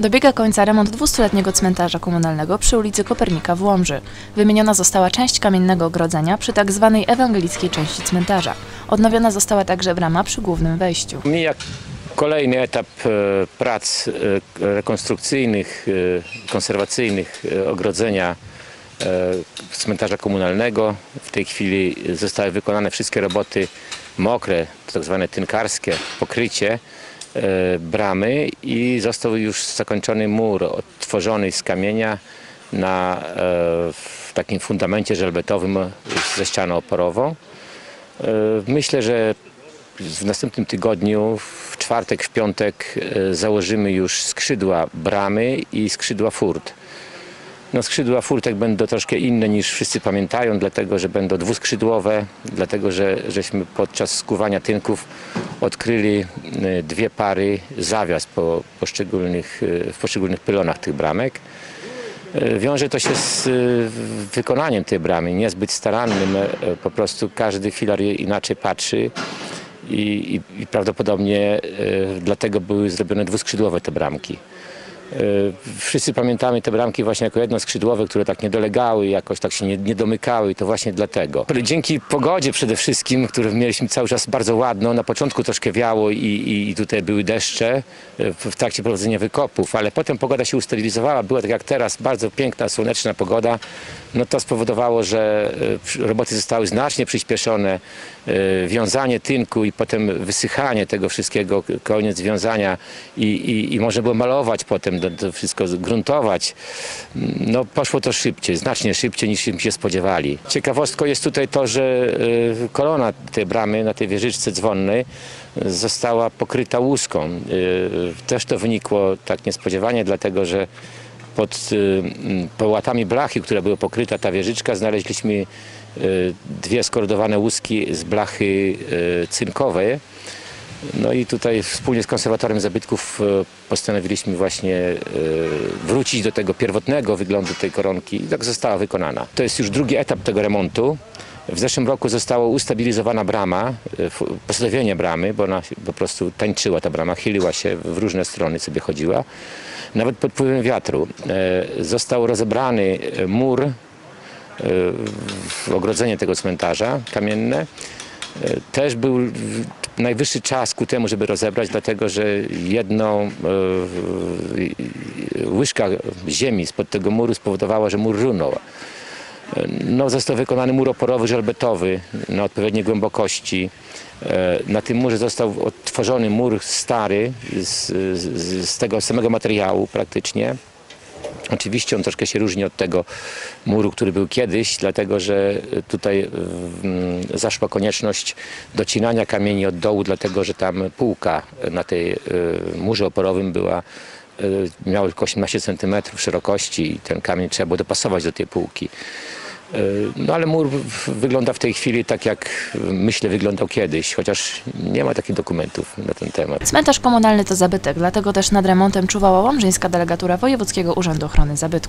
Dobiega końca remont 200-letniego cmentarza komunalnego przy ulicy Kopernika w Łomży. Wymieniona została część kamiennego ogrodzenia przy tak zwanej ewangelickiej części cmentarza. Odnowiona została także brama przy głównym wejściu. Mija kolejny etap e, prac e, rekonstrukcyjnych, e, konserwacyjnych ogrodzenia cmentarza komunalnego. W tej chwili zostały wykonane wszystkie roboty mokre, tak zwane tynkarskie, pokrycie bramy i został już zakończony mur odtworzony z kamienia na e, w takim fundamencie żelbetowym ze ścianą oporową. E, Myślę, że w następnym tygodniu, w czwartek, w piątek e, założymy już skrzydła bramy i skrzydła furt. No, skrzydła furtek będą troszkę inne niż wszyscy pamiętają, dlatego że będą dwuskrzydłowe, dlatego że żeśmy podczas skuwania tynków odkryli e, dwie pary zawias po poszczególnych, e, w poszczególnych pylonach tych bramek. E, Wiąże to się z wykonaniem tej bramy, niezbyt starannym. Po prostu każdy filar inaczej patrzy i, i, i prawdopodobnie dlatego były zrobione dwuskrzydłowe te bramki. E, Wszyscy pamiętamy te bramki właśnie jako jednoskrzydłowe, które tak nie dolegały, jakoś tak się nie, nie domykały i to właśnie dlatego. Dzięki pogodzie przede wszystkim, którą mieliśmy cały czas bardzo ładną, na początku troszkę wiało i, i, i tutaj były deszcze e, w, trakcie prowadzenia wykopów, ale potem pogoda się ustabilizowała, była tak jak teraz, bardzo piękna, słoneczna pogoda, no to spowodowało, że e, roboty zostały znacznie przyspieszone, wiązanie tynku i potem wysychanie tego wszystkiego, koniec wiązania i, i, i można było malować potem, to, wszystko gruntować. No poszło to szybciej, znacznie szybciej niż się spodziewali. Ciekawostką jest tutaj to, że e, kolona tej bramy na tej wieżyczce dzwonnej e, została pokryta łuską. E, Też to wynikło tak niespodziewanie, dlatego że pod y, połatami blachy, która była pokryta ta wieżyczka, znaleźliśmy y, dwie skordowane łuski z blachy y, cynkowej. No i tutaj wspólnie z konserwatorem zabytków y, postanowiliśmy właśnie y, wrócić do tego pierwotnego wyglądu tej koronki i tak została wykonana. To jest już drugi etap tego remontu. W zeszłym roku została ustabilizowana brama, f- postawienie bramy, bo ona po prostu tańczyła ta brama, chyliła się w różne strony, sobie chodziła. Nawet pod wpływem wiatru. E, Został rozebrany e, mur e, w ogrodzenie tego cmentarza kamienne. E, Też był najwyższy czas ku temu, żeby rozebrać, dlatego że jedną e, łyżka ziemi spod tego muru spowodowała, że mur runął. No, został wykonany mur oporowy, żelbetowy na odpowiedniej głębokości. E, Na tym murze został odtworzony mur stary z, z, z tego samego materiału praktycznie. Oczywiście on troszkę się różni od tego muru, który był kiedyś, dlatego że tutaj mm, zaszła konieczność docinania kamieni od dołu, dlatego że tam półka na tej y, murze oporowym była miała tylko 18 cm szerokości i ten kamień trzeba było dopasować do tej półki. Y, No ale mur wygląda w tej chwili tak, jak y, myślę wyglądał kiedyś, chociaż nie ma takich dokumentów na ten temat. Cmentarz komunalny to zabytek, dlatego też nad remontem czuwała Łomżyńska Delegatura Wojewódzkiego Urzędu Ochrony Zabytków.